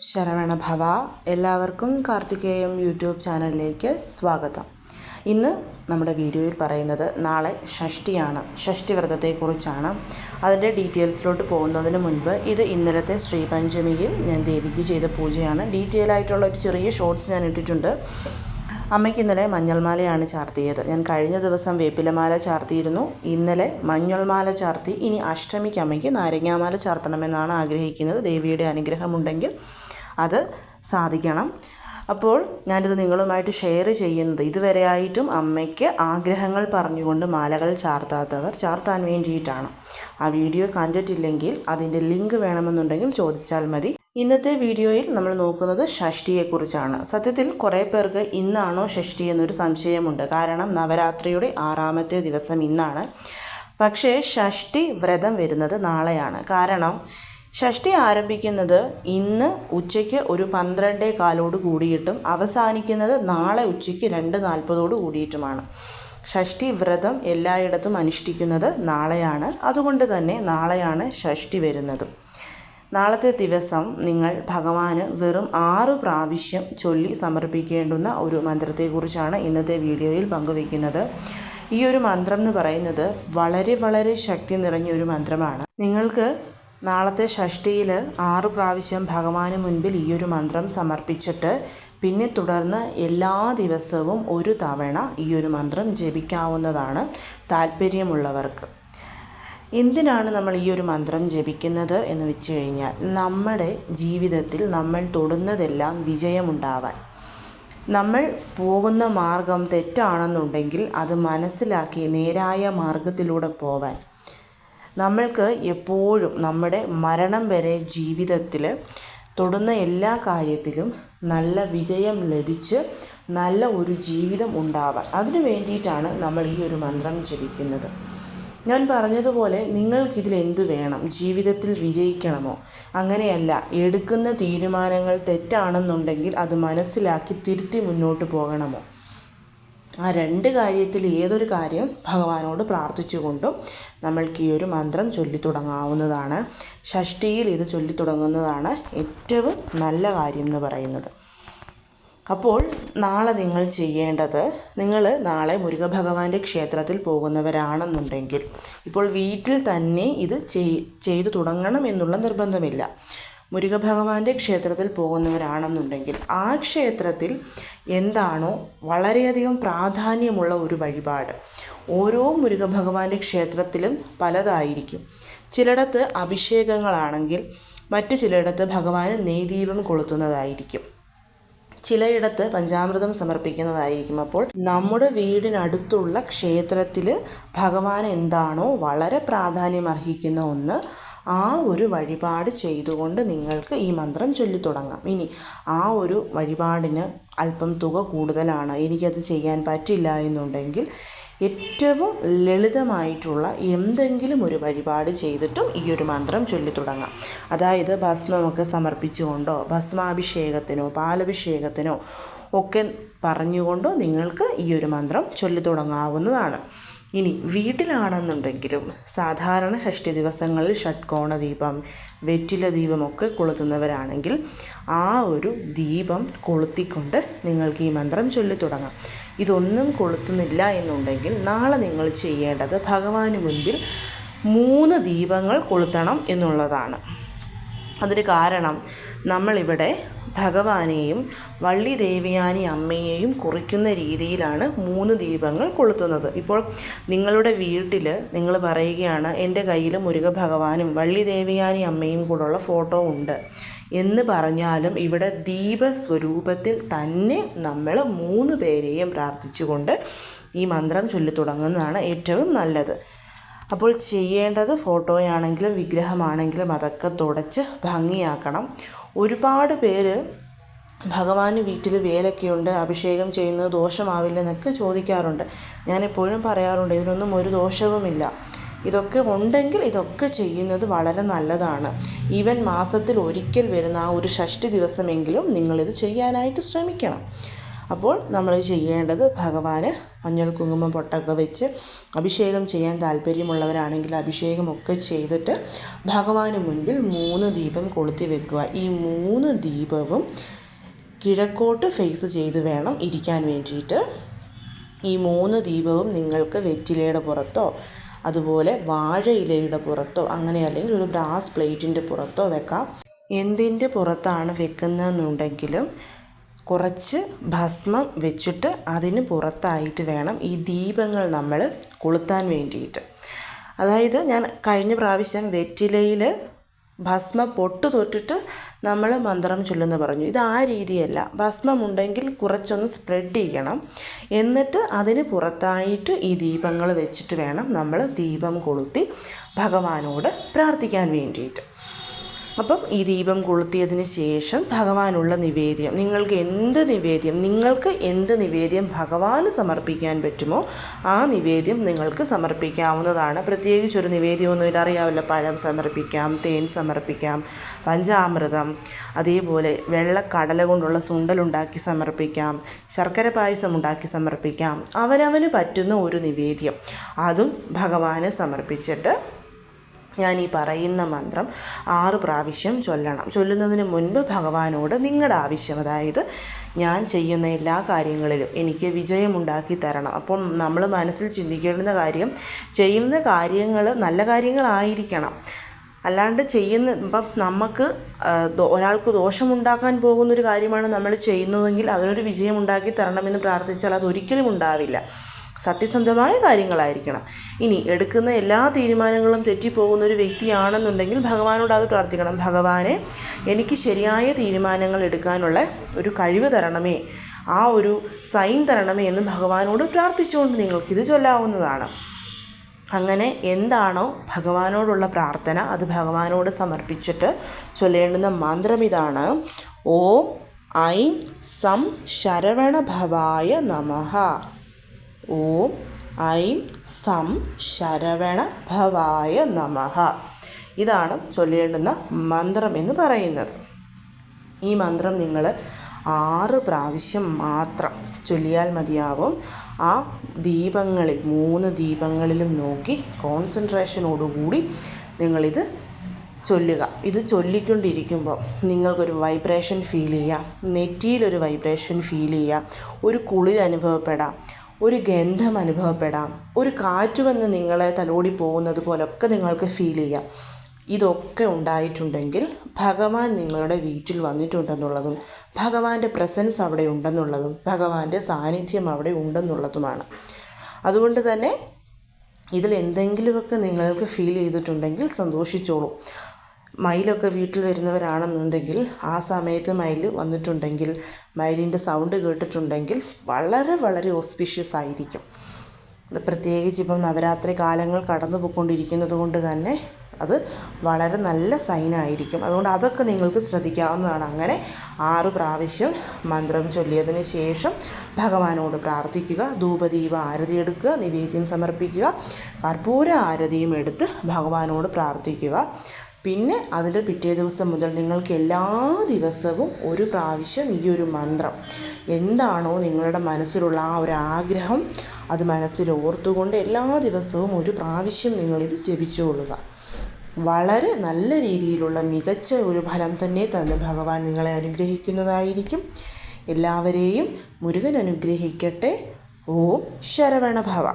ശരവണ ഭവ. എല്ലാവർക്കും കാർത്തികേയം യൂട്യൂബ് ചാനലിലേക്ക് സ്വാഗതം. ഇന്ന് നമ്മുടെ വീഡിയോയിൽ പറയുന്നത് നാളെ ഷഷ്ടിയാണ് ഷഷ്ടി വ്രതത്തെക്കുറിച്ചാണ് അതിന്റെ ഡീറ്റെയിൽസിലോട്ട് പോകുന്നതിന് മുൻപ് ഇത് ഇന്നലത്തെ ശ്രീപഞ്ചമിയിൽ ഞാൻ ദേവിക്ക് ചെയ്ത പൂജയാണ്. ഡീറ്റെയിൽ ആയിട്ടുള്ള ഒരു ചെറിയ ഷോർട്സ് ഞാൻ ഇട്ടിട്ടുണ്ട്. അമ്മയ്ക്ക് ഇന്നലെ മഞ്ഞൾമാലയാണ് ചാർത്തിയത്. ഞാൻ കഴിഞ്ഞ ദിവസം വേപ്പിലമാല ചാർത്തിയിരുന്നു. ഇന്നലെ മഞ്ഞൾമാല ചാർത്തി. ഇനി അഷ്ടമിക്ക് അമ്മയ്ക്ക് നാരങ്ങാമാല ചാർത്തണമെന്നാണ് ആഗ്രഹിക്കുന്നത്. ദേവിയുടെ അനുഗ്രഹമുണ്ടെങ്കിൽ അത് സാധിക്കണം. അപ്പോൾ ഞാനിത് നിങ്ങളുമായിട്ട് ഷെയർ ചെയ്യുന്നത്. ഇതുവരെയായിട്ടും അമ്മയ്ക്ക് ആഗ്രഹങ്ങൾ പറഞ്ഞുകൊണ്ട് മാലകൾ ചാർത്താത്തവർ ചാർത്താൻ വേണ്ടിയിട്ടാണ്. ആ വീഡിയോ കണ്ടിട്ടില്ലെങ്കിൽ അതിന്റെ ലിങ്ക് വേണമെന്നുണ്ടെങ്കിൽ ചോദിച്ചാൽ മതി. ഇന്നത്തെ വീഡിയോയിൽ നമ്മൾ നോക്കുന്നത് ഷഷ്ടിയെക്കുറിച്ചാണ് സത്യത്തിൽ കുറേ പേർക്ക് ഇന്നാണോ ഷഷ്ടി എന്നൊരു സംശയമുണ്ട്. കാരണം നവരാത്രിയുടെ ആറാമത്തെ ദിവസം ഇന്നാണ്. പക്ഷേ ഷഷ്ടി വ്രതം വരുന്നത് നാളെയാണ്. കാരണം ഷഷ്ടി ആരംഭിക്കുന്നത് ഇന്ന് ഉച്ചയ്ക്ക് ഒരു പന്ത്രണ്ടേ കാലോട് കൂടിയിട്ടും അവസാനിക്കുന്നത് നാളെ ഉച്ചയ്ക്ക് രണ്ട് നാൽപ്പതോട് കൂടിയിട്ടുമാണ്. ഷഷ്ടി വ്രതം എല്ലായിടത്തും അനുഷ്ഠിക്കുന്നത് നാളെയാണ്. അതുകൊണ്ട് തന്നെ നാളെയാണ് ഷഷ്ടി വരുന്നതും. നാളത്തെ ദിവസം നിങ്ങൾ ഭഗവാന് വെറും ആറ് പ്രാവശ്യം ചൊല്ലി സമർപ്പിക്കേണ്ടുന്ന ഒരു മന്ത്രത്തെക്കുറിച്ചാണ് ഇന്നത്തെ വീഡിയോയിൽ പങ്കുവയ്ക്കുന്നത്. ഈ ഒരു മന്ത്രം എന്ന് പറയുന്നത് വളരെ വളരെ ശക്തി നിറഞ്ഞ ഒരു മന്ത്രമാണ്. നിങ്ങൾക്ക് നാളത്തെ ഷഷ്ടിയിൽ ആറു പ്രാവശ്യം ഭഗവാന് മുൻപിൽ ഈ ഒരു മന്ത്രം സമർപ്പിച്ചിട്ട് പിന്നെ തുടർന്ന് എല്ലാ ദിവസവും ഒരു തവണ ഈ ഒരു മന്ത്രം ജപിക്കാവുന്നതാണ് താല്പര്യമുള്ളവർക്ക്. എന്തിനാണ് നമ്മൾ ഈ ഒരു മന്ത്രം ജപിക്കുന്നത് എന്ന് വെച്ച് കഴിഞ്ഞാൽ നമ്മുടെ ജീവിതത്തിൽ നമ്മൾ തൊടുന്നതെല്ലാം വിജയമുണ്ടാവാൻ. നമ്മൾ പോകുന്ന മാർഗം തെറ്റാണെന്നുണ്ടെങ്കിൽ അത് മനസ്സിലാക്കി നേരായ മാർഗത്തിലൂടെ പോവാൻ. നമ്മൾക്ക് എപ്പോഴും നമ്മുടെ മരണം വരെ ജീവിതത്തിൽ തൊടുന്ന എല്ലാ കാര്യത്തിലും നല്ല വിജയം ലഭിച്ച് നല്ല ഒരു ജീവിതം ഉണ്ടാവാൻ. അതിനു വേണ്ടിയിട്ടാണ് നമ്മൾ ഈ ഒരു മന്ത്രം ജപിക്കുന്നത്. ഞാൻ പറഞ്ഞതുപോലെ നിങ്ങൾക്കിതിൽ എന്ത് വേണം? ജീവിതത്തിൽ വിജയിക്കണമോ? അങ്ങനെയല്ല എടുക്കുന്ന തീരുമാനങ്ങൾ തെറ്റാണെന്നുണ്ടെങ്കിൽ അത് മനസ്സിലാക്കി തിരുത്തി മുന്നോട്ട് പോകണമോ? ആ രണ്ട് കാര്യത്തിൽ ഏതൊരു കാര്യം ഭഗവാനോട് പ്രാർത്ഥിച്ചുകൊണ്ടും നമ്മൾക്ക് ഈ ഒരു മന്ത്രം ചൊല്ലി തുടങ്ങാവുന്നതാണ് ഷഷ്ടിയിൽ ഇത് ചൊല്ലി തുടങ്ങുന്നതാണ് ഏറ്റവും നല്ല കാര്യം എന്ന് പറയുന്നത്. അപ്പോൾ നാളെ നിങ്ങൾ ചെയ്യേണ്ടത് നിങ്ങൾ നാളെ മുരുകഭഗവാന്റെ ക്ഷേത്രത്തിൽ പോകുന്നവരാണെന്നുണ്ടെങ്കിൽ ഇപ്പോൾ വീട്ടിൽ തന്നെ ഇത് ചെയ്തു തുടങ്ങണം എന്നുള്ള നിർബന്ധമില്ല. മുരുകഭഗവാന്റെ ക്ഷേത്രത്തിൽ പോകുന്നവരാണെന്നുണ്ടെങ്കിൽ ആ ക്ഷേത്രത്തിൽ എന്താണോ വളരെയധികം പ്രാധാന്യമുള്ള ഒരു വഴിപാട് ഓരോ മുരുകഭഗവാന്റെ ക്ഷേത്രത്തിലും പലതായിരിക്കും. ചിലയിടത്ത് അഭിഷേകങ്ങളാണെങ്കിൽ മറ്റു ചിലയിടത്ത് ഭഗവാന് നെയ്ദീപം കൊളുത്തുന്നതായിരിക്കും. ചിലയിടത്ത് പഞ്ചാമൃതം സമർപ്പിക്കുന്നതായിരിക്കും. അപ്പോൾ നമ്മുടെ വീടിനടുത്തുള്ള ക്ഷേത്രത്തിൽ ഭഗവാൻ എന്താണോ വളരെ പ്രാധാന്യം അർഹിക്കുന്ന ഒന്ന് ആ ഒരു വഴിപാട് ചെയ്തുകൊണ്ട് നിങ്ങൾക്ക് ഈ മന്ത്രം ചൊല്ലി തുടങ്ങാം. ഇനി ആ ഒരു വഴിപാടിന് അല്പം തുക കൂടുതലാണ്. എനിക്കത് ചെയ്യാൻ പറ്റില്ല എന്നുണ്ടെങ്കിൽ ഏറ്റവും ലളിതമായിട്ടുള്ള എന്തെങ്കിലും ഒരു വഴിപാട് ചെയ്തിട്ടും ഈ ഒരു മന്ത്രം ചൊല്ലി തുടങ്ങാം. അതായത് ഭസ്മമൊക്കെ സമർപ്പിച്ചുകൊണ്ടോ ഭസ്മാഭിഷേകത്തിനോ പാലഭിഷേകത്തിനോ ഒക്കെ പറഞ്ഞുകൊണ്ടോ നിങ്ങൾക്ക് ഈ ഒരു മന്ത്രം ചൊല്ലി തുടങ്ങാവുന്നതാണ്. ഇനി വീട്ടിലാണെന്നുണ്ടെങ്കിലും സാധാരണ ഷഷ്ടി ദിവസങ്ങളിൽ ഷഡ്കോണ ദീപം വെറ്റില ദീപമൊക്കെ കൊളുത്തുന്നവരാണെങ്കിൽ ആ ഒരു ദീപം കൊളുത്തിക്കൊണ്ട് നിങ്ങൾക്ക് ഈ മന്ത്രം ചൊല്ലി തുടങ്ങാം. ഇതൊന്നും കൊളുത്തുന്നില്ല എന്നുണ്ടെങ്കിൽ നാളെ നിങ്ങൾ ചെയ്യേണ്ടത് ഭഗവാന് മുൻപിൽ മൂന്ന് ദീപങ്ങൾ കൊളുത്തണം എന്നുള്ളതാണ്. അതിന് കാരണം നമ്മളിവിടെ ഭഗവാനെയും വള്ളി ദേവിയാനി അമ്മയെയും കുറിക്കുന്ന രീതിയിലാണ് മൂന്ന് ദീപങ്ങൾ കൊളുത്തുന്നത്. ഇപ്പോൾ നിങ്ങളുടെ വീട്ടിൽ നിങ്ങൾ പറയുകയാണ് എന്റെ കയ്യിൽ മുരുക ഭഗവാനും വള്ളി ദേവിയാനി അമ്മയും കൂടെയുള്ള ഫോട്ടോ ഉണ്ട് എന്ന് പറഞ്ഞാലും ഇവിടെ ദീപസ്വരൂപത്തിൽ തന്നെ നമ്മൾ മൂന്ന് പേരെയും പ്രാർത്ഥിച്ചുകൊണ്ട് ഈ മന്ത്രം ചൊല്ലി തുടങ്ങുന്നതാണ് ഏറ്റവും നല്ലത്. അപ്പോൾ ചെയ്യേണ്ടത് ഫോട്ടോയാണെങ്കിലും വിഗ്രഹമാണെങ്കിലും അതൊക്കെ തുടച്ച് ഭംഗിയാക്കണം. ഒരുപാട് പേര് ഭഗവാന് വീട്ടിൽ വേലൊക്കെയുണ്ട് അഭിഷേകം ചെയ്യുന്നത് ദോഷമാവില്ലെന്നൊക്കെ ചോദിക്കാറുണ്ട്. ഞാൻ എപ്പോഴും പറയാറുണ്ട് ഇതിനൊന്നും ഒരു ദോഷവുമില്ല. ഇതൊക്കെ ഉണ്ടെങ്കിൽ ഇതൊക്കെ ചെയ്യുന്നത് വളരെ നല്ലതാണ്. ഈവൻ മാസത്തിൽ ഒരിക്കൽ വരുന്ന ആ ഒരു ഷഷ്ടി ദിവസമെങ്കിലും നിങ്ങളിത് ചെയ്യാനായിട്ട് ശ്രമിക്കണം. അപ്പോൾ നമ്മൾ ചെയ്യേണ്ടത് ഭഗവാന് മഞ്ഞൾ കുങ്കുമം പൊട്ടൊക്കെ വെച്ച് അഭിഷേകം ചെയ്യാൻ താല്പര്യമുള്ളവരാണെങ്കിൽ അഭിഷേകമൊക്കെ ചെയ്തിട്ട് ഭഗവാന് മുൻപിൽ മൂന്ന് ദീപം കൊളുത്തി വെക്കുക. ഈ മൂന്ന് ദീപവും കിഴക്കോട്ട് ഫേസ് ചെയ്ത് വേണം ഇരിക്കാൻ വേണ്ടിയിട്ട്. ഈ മൂന്ന് ദീപവും നിങ്ങൾക്ക് വെറ്റിലയുടെ പുറത്തോ അതുപോലെ വാഴയിലയുടെ പുറത്തോ അങ്ങനെ അല്ലെങ്കിൽ ഒരു ബ്രാസ് പ്ലേറ്റിന്റെ പുറത്തോ വെക്കാം. എന്തിന്റെ പുറത്താണ് വെക്കുന്നതെന്നുണ്ടെങ്കിലും കുറച്ച് ഭസ്മം വെച്ചിട്ട് അതിന് പുറത്തായിട്ട് വേണം ഈ ദീപങ്ങൾ നമ്മൾ കൊളുത്താൻ വേണ്ടിയിട്ട്. അതായത് ഞാൻ കഴിഞ്ഞ പ്രാവശ്യം വെറ്റിലയിൽ ഭസ്മ പൊട്ട് തൊട്ടിട്ട് നമ്മൾ മന്ത്രം ചൊല്ലുന്നു പറഞ്ഞു. ഇത് ആ രീതിയല്ല. ഭസ്മം ഉണ്ടെങ്കിൽ കുറച്ചൊന്ന് സ്പ്രെഡ് ചെയ്യണം. എന്നിട്ട് അതിന് പുറത്തായിട്ട് ഈ ദീപങ്ങൾ വെച്ചിട്ട് വേണം നമ്മൾ ദീപം കൊളുത്തി ഭഗവാനോട് പ്രാർത്ഥിക്കാൻ വേണ്ടിയിട്ട്. അപ്പം ഈ ദീപം കൊളുത്തിയതിന് ശേഷം ഭഗവാനുള്ള നിവേദ്യം. നിങ്ങൾക്ക് എന്ത് നിവേദ്യം നിങ്ങൾക്ക് എന്ത് നിവേദ്യം ഭഗവാന് സമർപ്പിക്കാൻ പറ്റുമോ ആ നിവേദ്യം നിങ്ങൾക്ക് സമർപ്പിക്കാവുന്നതാണ്. പ്രത്യേകിച്ച് ഒരു നിവേദ്യമൊന്നുമില്ല അറിയാവില്ല. പഴം സമർപ്പിക്കാം തേൻ സമർപ്പിക്കാം പഞ്ചാമൃതം അതേപോലെ വെള്ളക്കടല കൊണ്ടുള്ള സുണ്ടലുണ്ടാക്കി സമർപ്പിക്കാം ശർക്കര പായസം ഉണ്ടാക്കി സമർപ്പിക്കാം. അവനവന് പറ്റുന്ന ഒരു നിവേദ്യം. അതും ഭഗവാന് സമർപ്പിച്ചിട്ട് ഞാൻ ഈ പറയുന്ന മന്ത്രം ആറ് പ്രാവശ്യം ചൊല്ലണം. ചൊല്ലുന്നതിന് മുൻപ് ഭഗവാനോട് നിങ്ങളുടെ ആവശ്യം അതായത് ഞാൻ ചെയ്യുന്ന എല്ലാ കാര്യങ്ങളിലും എനിക്ക് വിജയമുണ്ടാക്കി തരണം. അപ്പം നമ്മൾ മനസ്സിൽ ചിന്തിക്കേണ്ടുന്ന കാര്യം ചെയ്യുന്ന കാര്യങ്ങൾ നല്ല കാര്യങ്ങളായിരിക്കണം. അല്ലാണ്ട് ചെയ്യുന്ന ഇപ്പം നമുക്ക് ഒരാൾക്ക് ദോഷമുണ്ടാക്കാൻ പോകുന്നൊരു കാര്യമാണ് നമ്മൾ ചെയ്യുന്നതെങ്കിൽ അതിനൊരു വിജയമുണ്ടാക്കി തരണമെന്ന് പ്രാർത്ഥിച്ചാൽ അതൊരിക്കലും ഉണ്ടാവില്ല. സത്യസന്ധമായ കാര്യങ്ങളായിരിക്കണം. ഇനി എടുക്കുന്ന എല്ലാ തീരുമാനങ്ങളും തെറ്റിപ്പോകുന്ന ഒരു വ്യക്തിയാണെന്നുണ്ടെങ്കിൽ ഭഗവാനോട് അത് പ്രാർത്ഥിക്കണം. ഭഗവാനെ എനിക്ക് ശരിയായ തീരുമാനങ്ങൾ എടുക്കാനുള്ള ഒരു കഴിവ് തരണമേ. ആ ഒരു സൈൻ തരണമേ എന്ന് ഭഗവാനോട് പ്രാർത്ഥിച്ചുകൊണ്ട് നിങ്ങൾക്കിത് ചൊല്ലാവുന്നതാണ്. അങ്ങനെ എന്താണോ ഭഗവാനോടുള്ള പ്രാർത്ഥന അത് ഭഗവാനോട് സമർപ്പിച്ചിട്ട് ചൊല്ലേണ്ടുന്ന മന്ത്രം ഇതാണ്. ഓം ഐം സം ശരവണഭവായ നമഃ. ഓം ഐം സം ശരവണ ഭവായ നമഃ. ഇതാണ് ചൊല്ലേണ്ടുന്ന മന്ത്രം എന്ന് പറയുന്നത്. ഈ മന്ത്രം നിങ്ങൾ ആറ് പ്രാവശ്യം മാത്രം ചൊല്ലിയാൽ മതിയാവും. ആ ദീപങ്ങളിൽ മൂന്ന് ദീപങ്ങളിലും നോക്കി കോൺസെൻട്രേഷനോടുകൂടി നിങ്ങളിത് ചൊല്ലുക. ഇത് ചൊല്ലിക്കൊണ്ടിരിക്കുമ്പോൾ നിങ്ങൾക്കൊരു വൈബ്രേഷൻ ഫീൽ ചെയ്യാം. നെറ്റിയിലൊരു വൈബ്രേഷൻ ഫീൽ ചെയ്യാം. ഒരു കുളിർ അനുഭവപ്പെടാം ഒരു ഗന്ധം അനുഭവപ്പെടാം. ഒരു കാറ്റ് വന്ന് നിങ്ങളെ തലോടി പോകുന്നത് പോലൊക്കെ നിങ്ങൾക്ക് ഫീൽ ചെയ്യാം. ഇതൊക്കെ ഉണ്ടായിട്ടുണ്ടെങ്കിൽ ഭഗവാൻ നിങ്ങളുടെ വീട്ടിൽ വന്നിട്ടുണ്ടെന്നുള്ളതും ഭഗവാന്റെ പ്രസൻസ് അവിടെ ഉണ്ടെന്നുള്ളതും ഭഗവാന്റെ സാന്നിധ്യം അവിടെ ഉണ്ടെന്നുള്ളതുമാണ്. അതുകൊണ്ട് തന്നെ ഇതിൽ എന്തെങ്കിലുമൊക്കെ നിങ്ങൾക്ക് ഫീൽ ചെയ്തിട്ടുണ്ടെങ്കിൽ സന്തോഷിച്ചോളൂ. മയിലൊക്കെ വീട്ടിൽ വരുന്നവരാണെന്നുണ്ടെങ്കിൽ ആ സമയത്ത് മയിൽ വന്നിട്ടുണ്ടെങ്കിൽ മയിലിന്റെ സൗണ്ട് കേട്ടിട്ടുണ്ടെങ്കിൽ വളരെ വളരെ ഓസ്പിഷ്യസ് ആയിരിക്കും. പ്രത്യേകിച്ച് ഇപ്പം നവരാത്രി കാലങ്ങൾ കടന്നു പോയിക്കൊണ്ടിരിക്കുന്നത് കൊണ്ട് തന്നെ അത് വളരെ നല്ല സൈനായിരിക്കും അതുകൊണ്ട് അതൊക്കെ നിങ്ങൾക്ക് ശ്രദ്ധിക്കാവുന്നതാണ്. അങ്ങനെ ആറ് പ്രാവശ്യം മന്ത്രം ചൊല്ലിയതിന് ശേഷം ഭഗവാനോട് പ്രാർത്ഥിക്കുക ധൂപദീപ ആരതി എടുക്കുക നിവേദ്യം സമർപ്പിക്കുക കർപ്പൂര ആരതിയും എടുത്ത് ഭഗവാനോട് പ്രാർത്ഥിക്കുക. പിന്നെ അതിന്റെ പിറ്റേ ദിവസം മുതൽ നിങ്ങൾക്ക് എല്ലാ ദിവസവും ഒരു പ്രാവശ്യം ഈ ഒരു മന്ത്രം. എന്താണോ നിങ്ങളുടെ മനസ്സിലുള്ള ആ ഒരു ആഗ്രഹം അത് മനസ്സിൽ ഓർത്തുകൊണ്ട് എല്ലാ ദിവസവും ഒരു പ്രാവശ്യം നിങ്ങളിത് ജപിച്ചുകൊള്ളുക. വളരെ നല്ല രീതിയിലുള്ള മികച്ച ഒരു ഫലം തന്നെ തന്ന് ഭഗവാൻ നിങ്ങളെ അനുഗ്രഹിക്കുന്നതായിരിക്കും. എല്ലാവരെയും മുരുകൻ അനുഗ്രഹിക്കട്ടെ. ഓം ശരവണഭവ.